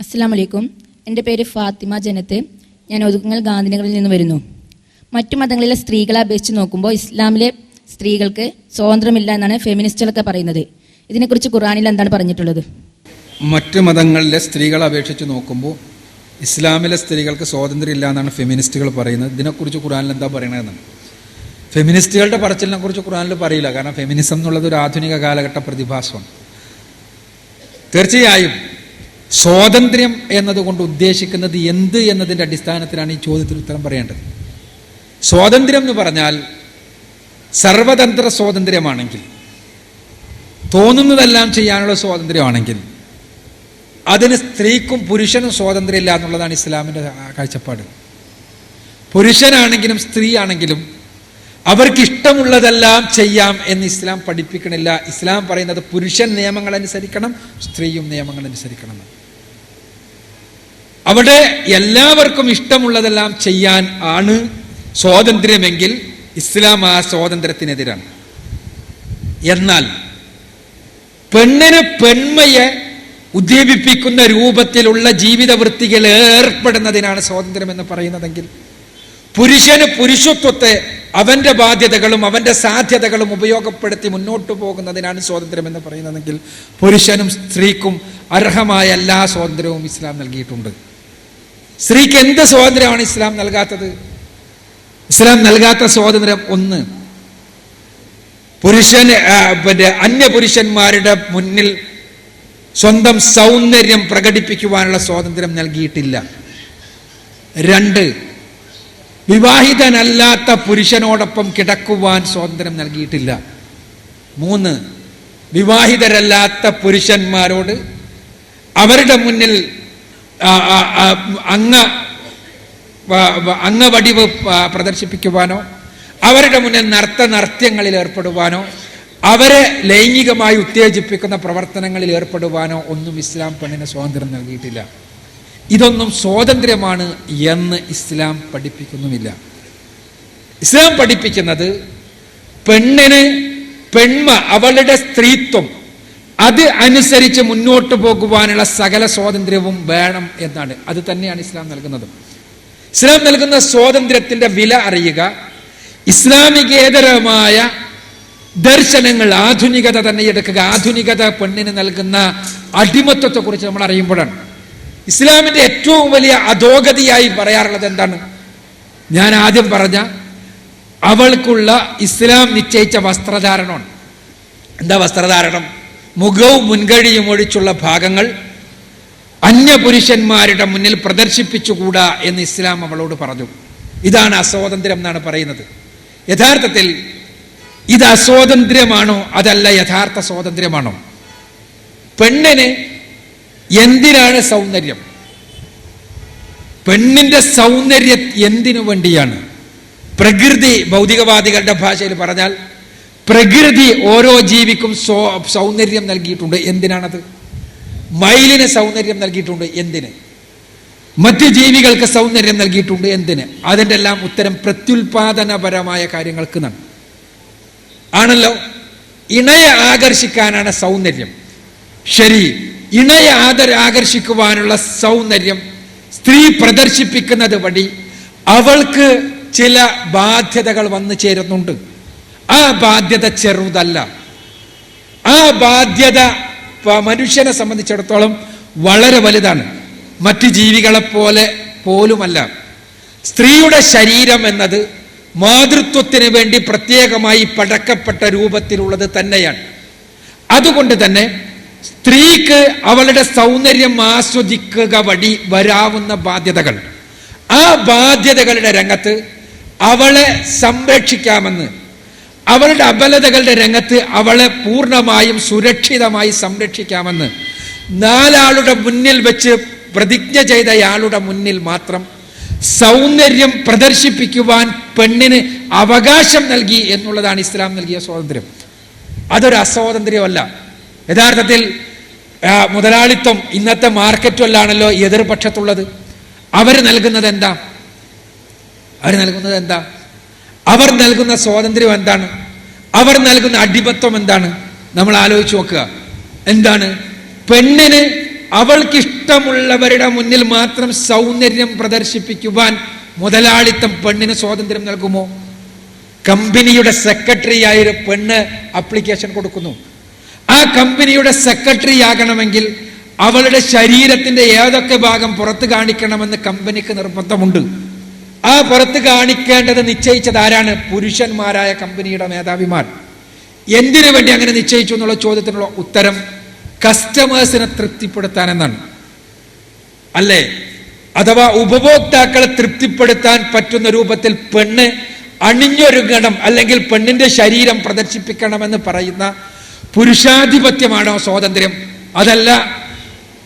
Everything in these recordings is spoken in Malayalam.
അസ്സാം വലൈക്കും എന്റെ പേര് ഫാത്തിമ ജനത്ത്. ഞാൻ ഒതുങ്ങൽ ഗാന്ധിനഗറിൽ നിന്ന് വരുന്നു. മറ്റു മതങ്ങളിലെ സ്ത്രീകളെ അപേക്ഷിച്ച് നോക്കുമ്പോൾ ഇസ്ലാമിലെ സ്ത്രീകൾക്ക് സ്വാതന്ത്ര്യമില്ല എന്നാണ് ഫെമിനിസ്റ്റുകളൊക്കെ പറയുന്നത്. ഇതിനെക്കുറിച്ച് ഖുറാനിൽ എന്താണ് പറഞ്ഞിട്ടുള്ളത്? മറ്റു മതങ്ങളിലെ സ്ത്രീകളെ അപേക്ഷിച്ച് നോക്കുമ്പോൾ ഇസ്ലാമിലെ സ്ത്രീകൾക്ക് സ്വാതന്ത്ര്യം ഇല്ല എന്നാണ് ഫെമിനിസ്റ്റുകൾ പറയുന്നത്. ഇതിനെക്കുറിച്ച് ഖുറാനിൽ എന്താ പറയണതെന്നാണ്. ഫെമിനിസ്റ്റുകളുടെ പറച്ചിലിനെ കുറിച്ച് ഖുറാനിൽ പറയില്ല. കാരണം ഫെമിനിസം എന്നുള്ളത് ഒരു ആധുനിക കാലഘട്ട പ്രതിഭാസമാണ്. തീർച്ചയായും സ്വാതന്ത്ര്യം എന്നതുകൊണ്ട് ഉദ്ദേശിക്കുന്നത് എന്ത് എന്നതിന്റെ അടിസ്ഥാനത്തിലാണ് ഈ ചോദ്യത്തിന് ഉത്തരം പറയേണ്ടത്. സ്വാതന്ത്ര്യം എന്ന് പറഞ്ഞാൽ സർവതന്ത്ര സ്വാതന്ത്ര്യമാണെങ്കിൽ തോന്നുന്നതെല്ലാം ചെയ്യാനുള്ള സ്വാതന്ത്ര്യമാണെങ്കിൽ അതിന് സ്ത്രീക്കും പുരുഷനും സ്വാതന്ത്ര്യമില്ല എന്നുള്ളതാണ് ഇസ്ലാമിന്റെ കാഴ്ചപ്പാട്. പുരുഷനാണെങ്കിലും സ്ത്രീ ആണെങ്കിലും അവർക്ക് ഇഷ്ടമുള്ളതെല്ലാം ചെയ്യാം എന്ന് ഇസ്ലാം പഠിപ്പിക്കണില്ല. ഇസ്ലാം പറയുന്നത് പുരുഷൻ നിയമങ്ങൾ അനുസരിക്കണം സ്ത്രീയും നിയമങ്ങൾ അനുസരിക്കണം. അവിടെ എല്ലാവർക്കും ഇഷ്ടമുള്ളതെല്ലാം ചെയ്യാൻ ആണ് സ്വാതന്ത്ര്യമെങ്കിൽ ഇസ്ലാം ആ സ്വാതന്ത്ര്യത്തിനെതിരാണ്. എന്നാൽ പെണ്ണിന് പെൺമയെ ഉദ്ദീപിപ്പിക്കുന്ന രൂപത്തിലുള്ള ജീവിത വൃത്തികൾ ഏർപ്പെടുന്നതിനാണ് സ്വാതന്ത്ര്യം എന്ന് പറയുന്നതെങ്കിൽ പുരുഷന് പുരുഷത്വത്തെ അവന്റെ ബാധ്യതകളും അവന്റെ സാധ്യതകളും ഉപയോഗപ്പെടുത്തി മുന്നോട്ടു പോകുന്നതിനാണ് സ്വാതന്ത്ര്യം എന്ന് പറയുന്നതെങ്കിൽ പുരുഷനും സ്ത്രീക്കും അർഹമായ എല്ലാ സ്വാതന്ത്ര്യവും ഇസ്ലാം നൽകിയിട്ടുണ്ട്. സ്ത്രീക്ക് എന്ത് സ്വാതന്ത്ര്യമാണ് ഇസ്ലാം നൽകാത്തത്? ഇസ്ലാം നൽകാത്ത സ്വാതന്ത്ര്യം ഒന്ന്. പുരുഷൻ പിന്നെ അന്യപുരുഷന്മാരുടെ മുന്നിൽ സ്വന്തം സൗന്ദര്യം പ്രകടിപ്പിക്കുവാനുള്ള സ്വാതന്ത്ര്യം നൽകിയിട്ടില്ല. രണ്ട് വിവാഹിതനല്ലാത്ത പുരുഷനോടൊപ്പം കിടക്കുവാൻ സ്വാതന്ത്ര്യം നൽകിയിട്ടില്ല. മൂന്ന് വിവാഹിതരല്ലാത്ത പുരുഷന്മാരോട് അവരുടെ മുന്നിൽ അംഗ അംഗവടിവ് പ്രദർശിപ്പിക്കുവാനോ അവരുടെ മുന്നിൽ നർത്ത നർത്യങ്ങളിൽ ഏർപ്പെടുവാനോ അവരെ ലൈംഗികമായി ഉത്തേജിപ്പിക്കുന്ന പ്രവർത്തനങ്ങളിൽ ഏർപ്പെടുവാനോ ഒന്നും ഇസ്ലാം പെണ്ണിന് സ്വാതന്ത്ര്യം നൽകിയിട്ടില്ല. ഇതൊന്നും സ്വാതന്ത്ര്യമാണ് എന്ന് ഇസ്ലാം പഠിപ്പിക്കുന്നുമില്ല. ഇസ്ലാം പഠിപ്പിക്കുന്നത് പെണ്ണിന് പെൺമ അവളുടെ സ്ത്രീത്വം അത് അനുസരിച്ച് മുന്നോട്ട് പോകുവാനുള്ള സകല സ്വാതന്ത്ര്യവും വേണം എന്നാണ്. അത് തന്നെയാണ് ഇസ്ലാം നൽകുന്നത്. ഇസ്ലാം നൽകുന്ന സ്വാതന്ത്ര്യത്തിന്റെ വില അറിയുക. ഇസ്ലാമികേതരമായ ദർശനങ്ങൾ ആധുനികത തന്നെ എടുക്കുക. ആധുനികത പെണ്ണിന് നൽകുന്ന അടിമത്വത്തെ കുറിച്ച് നമ്മൾ അറിയുമ്പോഴാണ്. ഇസ്ലാമിന്റെ ഏറ്റവും വലിയ അധോഗതിയായി പറയാറുള്ളത് എന്താണ്? ഞാൻ ആദ്യം പറഞ്ഞ അവൾക്കുള്ള ഇസ്ലാം നിശ്ചയിച്ച വസ്ത്രധാരണമാണ്. എന്താ വസ്ത്രധാരണം? മുഖവും മുൻകഴിയും ഒഴിച്ചുള്ള ഭാഗങ്ങൾ അന്യപുരുഷന്മാരുടെ മുന്നിൽ പ്രദർശിപ്പിച്ചുകൂടാ എന്ന് ഇസ്ലാം അവളോട് പറഞ്ഞു. ഇതാണ് അസ്വാതന്ത്ര്യം എന്നാണ് പറയുന്നത്. യഥാർത്ഥത്തിൽ ഇത് അസ്വാതന്ത്ര്യമാണോ? അതല്ല യഥാർത്ഥ സ്വാതന്ത്ര്യമാണോ? പെണ്ണിന് എന്തിനാണ് സൗന്ദര്യം? പെണ്ണിന്റെ സൗന്ദര്യം എന്തിനു വേണ്ടിയാണ്? പ്രകൃതി ഭൗതികവാദികളുടെ ഭാഷയിൽ പറഞ്ഞാൽ പ്രകൃതി ഓരോ ജീവിക്കും സൗന്ദര്യം നൽകിയിട്ടുണ്ട്. എന്തിനാണത്? മയിലിന് സൗന്ദര്യം നൽകിയിട്ടുണ്ട്. എന്തിന്? മറ്റ് ജീവികൾക്ക് സൗന്ദര്യം നൽകിയിട്ടുണ്ട്. എന്തിന്? അതിന്റെ എല്ലാം ഉത്തരം പ്രത്യുൽപാദനപരമായ കാര്യങ്ങൾക്ക് എന്നാണ് ആണല്ലോ? ഇണയെ ആകർഷിക്കാനാണ് സൗന്ദര്യം. ശരി ഇണയെ ആദര ആകർഷിക്കുവാനുള്ള സൗന്ദര്യം സ്ത്രീ പ്രദർശിപ്പിക്കുന്നത് വഴി അവൾക്ക് ചില ബാധ്യതകൾ വന്നു ചേരുന്നുണ്ട്. ആ ബാധ്യത ചെറുതല്ല. ആ ബാധ്യത മനുഷ്യനെ സംബന്ധിച്ചിടത്തോളം വളരെ വലുതാണ്. മറ്റു ജീവികളെ പോലെ പോലുമല്ല. സ്ത്രീയുടെ ശരീരം എന്നത് മാതൃത്വത്തിന് വേണ്ടി പ്രത്യേകമായി പടക്കപ്പെട്ട രൂപത്തിലുള്ളത് തന്നെയാണ്. അതുകൊണ്ട് തന്നെ സ്ത്രീക്ക് അവളുടെ സൗന്ദര്യം ആസ്വദിക്കുക വഴി വരാവുന്ന ബാധ്യതകൾ. ആ ബാധ്യതകളുടെ രംഗത്ത് അവളെ സംരക്ഷിക്കാമെന്ന് അവളുടെ അബലതകളുടെ രംഗത്ത് അവളെ പൂർണമായും സുരക്ഷിതമായി സംരക്ഷിക്കാമെന്ന് നാലാളുടെ മുന്നിൽ വെച്ച് പ്രതിജ്ഞ ചെയ്തയാളുടെ മുന്നിൽ മാത്രം സൗന്ദര്യം പ്രദർശിപ്പിക്കുവാൻ പെണ്ണിന് അവകാശം നൽകി എന്നുള്ളതാണ് ഇസ്ലാം നൽകിയ സ്വാതന്ത്ര്യം. അതൊരു അസ്വാതന്ത്ര്യമല്ല. യഥാർത്ഥത്തിൽ മുതലാളിത്തം ഇന്നത്തെ മാർക്കറ്റുകളിലാണല്ലോ എതിർപക്ഷത്തുള്ളത്. അവർ നൽകുന്നത് എന്താ? അവർ നൽകുന്നത് എന്താ? അവർ നൽകുന്ന സ്വാതന്ത്ര്യം എന്താണ്? അവർ നൽകുന്ന അടിപത്വം എന്താണ്? നമ്മൾ ആലോചിച്ച് നോക്കുക. എന്താണ്? പെണ്ണിന് അവൾക്കിഷ്ടമുള്ളവരുടെ മുന്നിൽ മാത്രം സൗന്ദര്യം പ്രദർശിപ്പിക്കുവാൻ മുതലാളിത്തം പെണ്ണിന് സ്വാതന്ത്ര്യം നൽകുമോ? കമ്പനിയുടെ സെക്രട്ടറി ആയ ഒരു പെണ്ണ് അപ്ലിക്കേഷൻ കൊടുക്കുന്നു. ആ കമ്പനിയുടെ സെക്രട്ടറി ആകണമെങ്കിൽ അവളുടെ ശരീരത്തിന്റെ ഏതൊക്കെ ഭാഗം പുറത്ത് കാണിക്കണമെന്ന് കമ്പനിക്ക് നിർബന്ധമുണ്ട്. ആ പുറത്ത് കാണിക്കേണ്ടത് നിശ്ചയിച്ചത് ആരാണ്? പുരുഷന്മാരായ കമ്പനിയുടെ മേധാവിമാർ. എന്തിനു വേണ്ടി അങ്ങനെ നിശ്ചയിച്ചു എന്നുള്ള ചോദ്യത്തിനുള്ള ഉത്തരം കസ്റ്റമേഴ്സിനെ തൃപ്തിപ്പെടുത്താൻ എന്നാണ് അല്ലേ? അഥവാ ഉപഭോക്താക്കളെ തൃപ്തിപ്പെടുത്താൻ പറ്റുന്ന രൂപത്തിൽ പെണ്ണ് അണിഞ്ഞൊരുങ്ങണം അല്ലെങ്കിൽ പെണ്ണിന്റെ ശരീരം പ്രദർശിപ്പിക്കണമെന്ന് പറയുന്ന പുരുഷാധിപത്യമാണോ സ്വാതന്ത്ര്യം? അതല്ല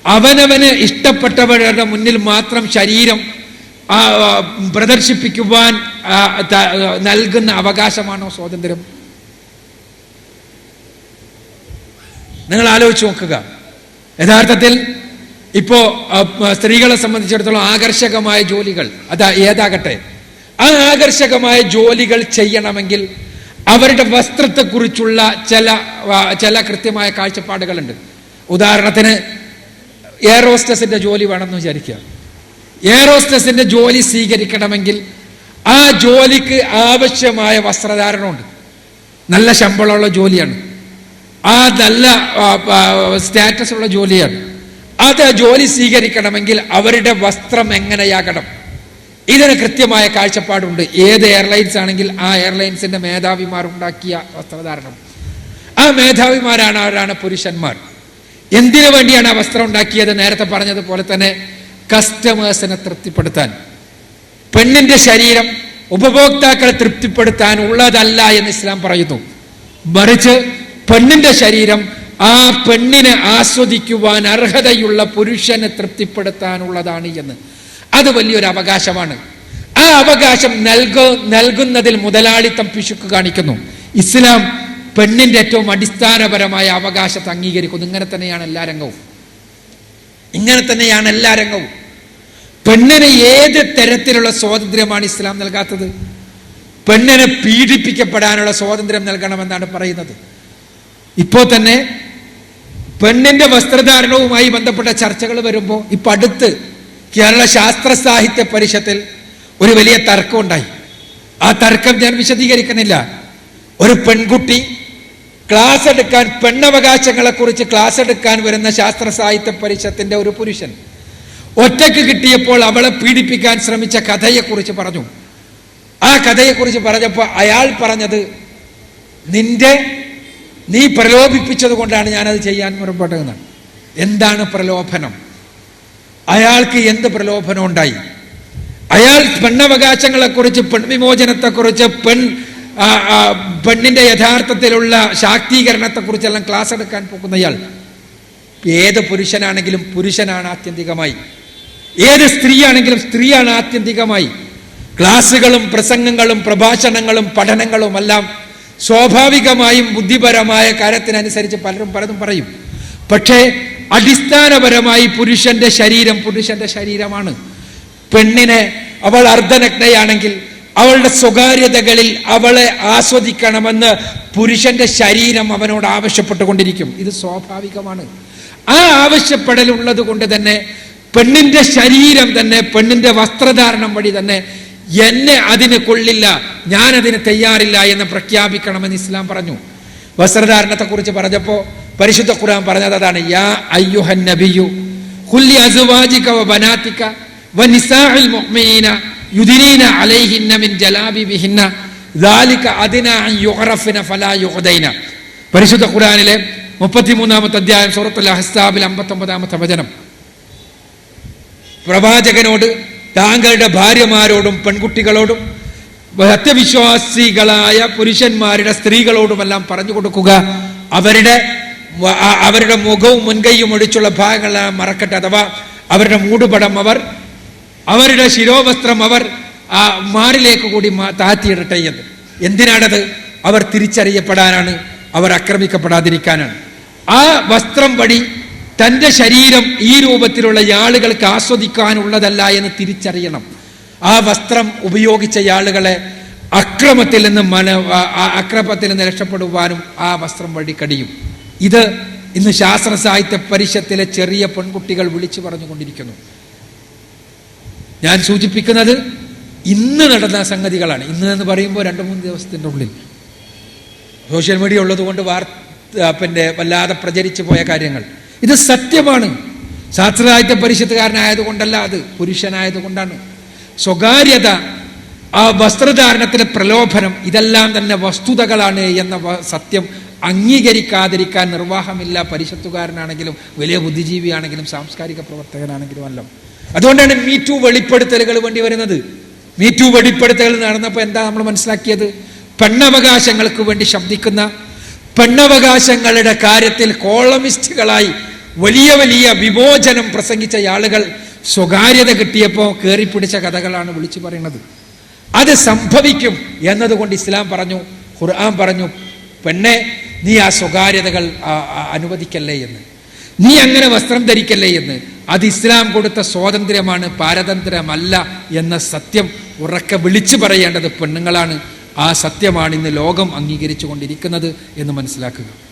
അവനവന് ഇഷ്ടപ്പെട്ടവരുടെ മുന്നിൽ മാത്രം ശരീരം പ്രദർശിപ്പിക്കുവാൻ നൽകുന്ന അവകാശമാണോ സ്വാതന്ത്ര്യം? നിങ്ങൾ ആലോചിച്ച് നോക്കുക. യഥാർത്ഥത്തിൽ ഇപ്പോ സ്ത്രീകളെ സംബന്ധിച്ചിടത്തോളം ആകർഷകമായ ജോലികൾ അത് ഏതാകട്ടെ ആ ആകർഷകമായ ജോലികൾ ചെയ്യണമെങ്കിൽ അവരുടെ വസ്ത്രത്തെക്കുറിച്ചുള്ള ചില ചില കൃത്യമായ കാഴ്ചപ്പാടുകളുണ്ട്. ഉദാഹരണത്തിന് എയർ ഹോസ്റ്റസിന്റെ ജോലി വേണമെന്ന് വിചാരിക്കുക. എയറോസ്റ്റസിന്റെ ജോലി സ്വീകരിക്കണമെങ്കിൽ ആ ജോലിക്ക് ആവശ്യമായ വസ്ത്രധാരണമുണ്ട്. നല്ല ശമ്പളമുള്ള ജോലിയാണ്. ആ നല്ല സ്റ്റാറ്റസ് ഉള്ള ജോലിയാണ്. അത് ജോലി സ്വീകരിക്കണമെങ്കിൽ അവരുടെ വസ്ത്രം എങ്ങനെയാകണം? ഇതിന് കൃത്യമായ കാഴ്ചപ്പാടുണ്ട്. ഏത് എയർലൈൻസ് ആണെങ്കിൽ ആ എയർലൈൻസിന്റെ മേധാവിമാർ ഉണ്ടാക്കിയ വസ്ത്രധാരണം. ആ മേധാവിമാരാണ് അവരാണ് പുരുഷന്മാർ. എന്തിനു വേണ്ടിയാണ് ആ വസ്ത്രം ഉണ്ടാക്കിയത്? നേരത്തെ പറഞ്ഞതുപോലെ തന്നെ കസ്റ്റമേഴ്സിനെ തൃപ്തിപ്പെടുത്താൻ പെണ്ണിന്റെ ശരീരം ഉപഭോക്താക്കളെ തൃപ്തിപ്പെടുത്താൻ ഉള്ളതല്ല എന്ന് ഇസ്ലാം പറയുന്നു. മറിച്ച് പെണ്ണിന്റെ ശരീരം ആ പെണ്ണിനെ ആസ്വദിക്കുവാൻ അർഹതയുള്ള പുരുഷനെ തൃപ്തിപ്പെടുത്താനുള്ളതാണ് എന്ന്. അത് വലിയൊരു അവകാശമാണ്. ആ അവകാശം നൽകു നൽകുന്നതിൽ മുതലാളിത്തം പിശുക്ക് കാണിക്കുന്നു. ഇസ്ലാം പെണ്ണിന്റെ ഏറ്റവും അടിസ്ഥാനപരമായ അവകാശത്തെ അംഗീകരിക്കുന്നു. ഇങ്ങനെ തന്നെയാണ് എല്ലാ രംഗവും. ഇങ്ങനെ തന്നെയാണ് എല്ലാ രംഗവും. പെണ്ണിന് ഏത് തരത്തിലുള്ള സ്വാതന്ത്ര്യമാണ് ഇസ്ലാം നൽകാത്തത്? പെണ്ണിനെ പീഡിപ്പിക്കപ്പെടാനുള്ള സ്വാതന്ത്ര്യം നൽകണമെന്നാണ് പറയുന്നത്. ഇപ്പോ തന്നെ പെണ്ണിന്റെ വസ്ത്രധാരണവുമായി ബന്ധപ്പെട്ട ചർച്ചകൾ വരുമ്പോൾ ഇപ്പൊ അടുത്ത് കേരള ശാസ്ത്ര സാഹിത്യ പരിഷത്തിൽ ഒരു വലിയ തർക്കമുണ്ടായി. ആ തർക്കം ഞാൻ വിശദീകരിക്കുന്നില്ല. ഒരു പെൺകുട്ടി ക്ലാസ് എടുക്കാൻ പെണ്ണവകാശങ്ങളെ കുറിച്ച് ക്ലാസ് എടുക്കാൻ വരുന്ന ശാസ്ത്ര സാഹിത്യ പരിഷത്തിന്റെ ഒരു പുരുഷൻ ഒറ്റയ്ക്ക് കിട്ടിയപ്പോൾ അവളെ പീഡിപ്പിക്കാൻ ശ്രമിച്ച കഥയെക്കുറിച്ച് പറഞ്ഞു. ആ കഥയെക്കുറിച്ച് പറഞ്ഞപ്പോൾ അയാൾ പറഞ്ഞത് നിന്റെ നീ പ്രലോഭിപ്പിച്ചത് കൊണ്ടാണ് ഞാനത് ചെയ്യാൻ മുറപ്പെട്ടതെന്നാണ് എന്താണ് പ്രലോഭനം? അയാൾക്ക് എന്ത് പ്രലോഭനം ഉണ്ടായി? അയാൾ പെണ്ണവകാശങ്ങളെക്കുറിച്ച് പെൺവിമോചനത്തെക്കുറിച്ച് പെൺ പെണ്ണിന്റെ യഥാർത്ഥത്തിലുള്ള ശാക്തീകരണത്തെക്കുറിച്ചെല്ലാം ക്ലാസ് എടുക്കാൻ പോകുന്നയാൾ ഏത് പുരുഷനാണെങ്കിലും പുരുഷനാണ് ആത്യന്തികമായി. ഏത് സ്ത്രീയാണെങ്കിലും സ്ത്രീയാണ് ആത്യന്തികമായി. ക്ലാസ്സുകളും പ്രസംഗങ്ങളും പ്രഭാഷണങ്ങളും പഠനങ്ങളും എല്ലാം സ്വാഭാവികമായും ബുദ്ധിപരമായ കാര്യത്തിനനുസരിച്ച് പലരും പലതും പറയും. പക്ഷേ അടിസ്ഥാനപരമായി പുരുഷന്റെ ശരീരം പുരുഷന്റെ ശരീരമാണ്. പെണ്ണിനെ അവൾ അർദ്ധനഗ്നയാണെങ്കിൽ അവളുടെ സ്വകാര്യതകളിൽ അവളെ ആസ്വദിക്കണമെന്ന് പുരുഷന്റെ ശരീരം അവനോട് ആവശ്യപ്പെട്ടുകൊണ്ടിരിക്കും. ഇത് സ്വാഭാവികമാണ്. ആ ആവശ്യപ്പെടലുള്ളത് കൊണ്ട് തന്നെ പെണ്ണിന്റെ ശരീരം തന്നെ പെണ്ണിന്റെ വസ്ത്രധാരണം വഴി തന്നെ എന്നെ അതിന് കൊള്ളില്ല ഞാൻ അതിന് തയ്യാറില്ല എന്ന് പ്രഖ്യാപിക്കണമെന്ന് ഇസ്ലാം പറഞ്ഞു. വസ്ത്രധാരണത്തെ കുറിച്ച് പറഞ്ഞപ്പോൾ പരിശുദ്ധ ഖുർആൻ പറഞ്ഞത് അതാണ് യാ അയ്യുഹൻ നബിയു കുല്ലി അസുവാജിക്ക വ ബനാത്തിക്ക യുദിനീന അലൈഹിന്ന മിൻ ജലാബിബിഹിന്ന ദാലിക അദിന അൻ യുഹറഫിന യുഹദൈന പരിശുദ്ധ ഖുർആനിലെ മുപ്പത്തിമൂന്നാമത്തെ അധ്യായം സൂറത്തുൽ അഹ്സാബിൽ അമ്പത്തൊമ്പതാമത്തെ വചനം. പ്രവാചകനോട് താങ്കളുടെ ഭാര്യമാരോടും പെൺകുട്ടികളോടും സത്യവിശ്വാസികളായ പുരുഷന്മാരുടെ സ്ത്രീകളോടുമെല്ലാം പറഞ്ഞു കൊടുക്കുക. അവരുടെ അവരുടെ മുഖവും മുൻകൈയും ഒഴിച്ചുള്ള ഭാഗങ്ങളെല്ലാം മറക്കട്ടെ അഥവാ അവരുടെ മൂടുപടം അവർ അവരുടെ ശിരോവസ്ത്രം അവർ ആ മാറിലേക്ക് കൂടി താത്തിയിടട്ടെ എന്ന്. എന്തിനാണത്? അവർ തിരിച്ചറിയപ്പെടാനാണ് അവർ ആക്രമിക്കപ്പെടാതിരിക്കാനാണ്. ആ വസ്ത്രം വഴി തന്റെ ശരീരം ഈ രൂപത്തിലുള്ള ആളുകൾക്ക് ആസ്വദിക്കാനുള്ളതല്ല എന്ന് തിരിച്ചറിയണം. ആ വസ്ത്രം ഉപയോഗിച്ച ആളുകളെ അക്രമത്തിൽ നിന്ന് മന അക്രമത്തിൽ നിന്ന് രക്ഷപ്പെടുവാനും ആ വസ്ത്രം വഴി കഴിയും. ഇത് ഇന്ന് ശാസ്ത്ര സാഹിത്യ പരിഷത്തിലെ ചെറിയ പെൺകുട്ടികൾ വിളിച്ചു പറഞ്ഞുകൊണ്ടിരിക്കുന്നു. ഞാൻ സൂചിപ്പിക്കുന്നത് ഇന്ന് നടന്ന സംഗതികളാണ്. ഇന്ന് എന്ന് പറയുമ്പോൾ രണ്ട് മൂന്ന് ദിവസത്തിന്റെ ഉള്ളിൽ. സോഷ്യൽ മീഡിയ ഉള്ളതുകൊണ്ട് വാർത്ത പിന്നെ വല്ലാതെ പ്രചരിച്ചു പോയ കാര്യങ്ങൾ. ഇത് സത്യമാണ്. ശാസ്ത്രസാഹിത്യ പരിഷത്തുകാരനായതുകൊണ്ടല്ല അത് പുരുഷനായതുകൊണ്ടാണ്. സ്വകാര്യത ആ വസ്ത്രധാരണത്തിലെ പ്രലോഭനം ഇതെല്ലാം തന്നെ വസ്തുതകളാണ് എന്ന സത്യം അംഗീകരിക്കാതിരിക്കാൻ നിർവാഹമില്ല പരിഷത്തുകാരനാണെങ്കിലും വലിയ ബുദ്ധിജീവിയാണെങ്കിലും സാംസ്കാരിക പ്രവർത്തകനാണെങ്കിലും അല്ല അതുകൊണ്ടാണ് മീ ടു വെളിപ്പെടുത്തലുകൾ വേണ്ടി വരുന്നത്. മീ ടു വെളിപ്പെടുത്തലുകൾ നടന്നപ്പോൾ എന്താ നമ്മൾ മനസ്സിലാക്കിയത്? പെണ്ണവകാശങ്ങൾക്ക് വേണ്ടി ശബ്ദിക്കുന്ന പെണ്ണവകാശങ്ങളുടെ കാര്യത്തിൽ കോളമിസ്റ്റുകളായി വലിയ വലിയ വിമോചനം പ്രസംഗിച്ച ആളുകൾ സ്വകാര്യത കിട്ടിയപ്പോൾ കയറിപ്പിടിച്ച കഥകളാണ് വിളിച്ചു പറയുന്നത്. അത് സംഭവിക്കും എന്നതുകൊണ്ട് ഇസ്ലാം പറഞ്ഞു ഖുർആൻ പറഞ്ഞു പെണ്ണെ നീ ആ സ്വകാര്യതകൾ അനുവദിക്കല്ലേ എന്ന്. നീ അങ്ങനെ വസ്ത്രം ധരിക്കല്ലേ എന്ന്. അത് ഇസ്ലാം കൊടുത്ത സ്വാതന്ത്ര്യമാണ് പാരതന്ത്ര്യമല്ല എന്ന സത്യം ഉറക്കെ വിളിച്ചു പറയേണ്ടത് പെണ്ണുങ്ങളാണ്. ആ സത്യമാണ് ഇന്ന് ലോകം അംഗീകരിച്ചു കൊണ്ടിരിക്കുന്നത് എന്ന് മനസ്സിലാക്കുക.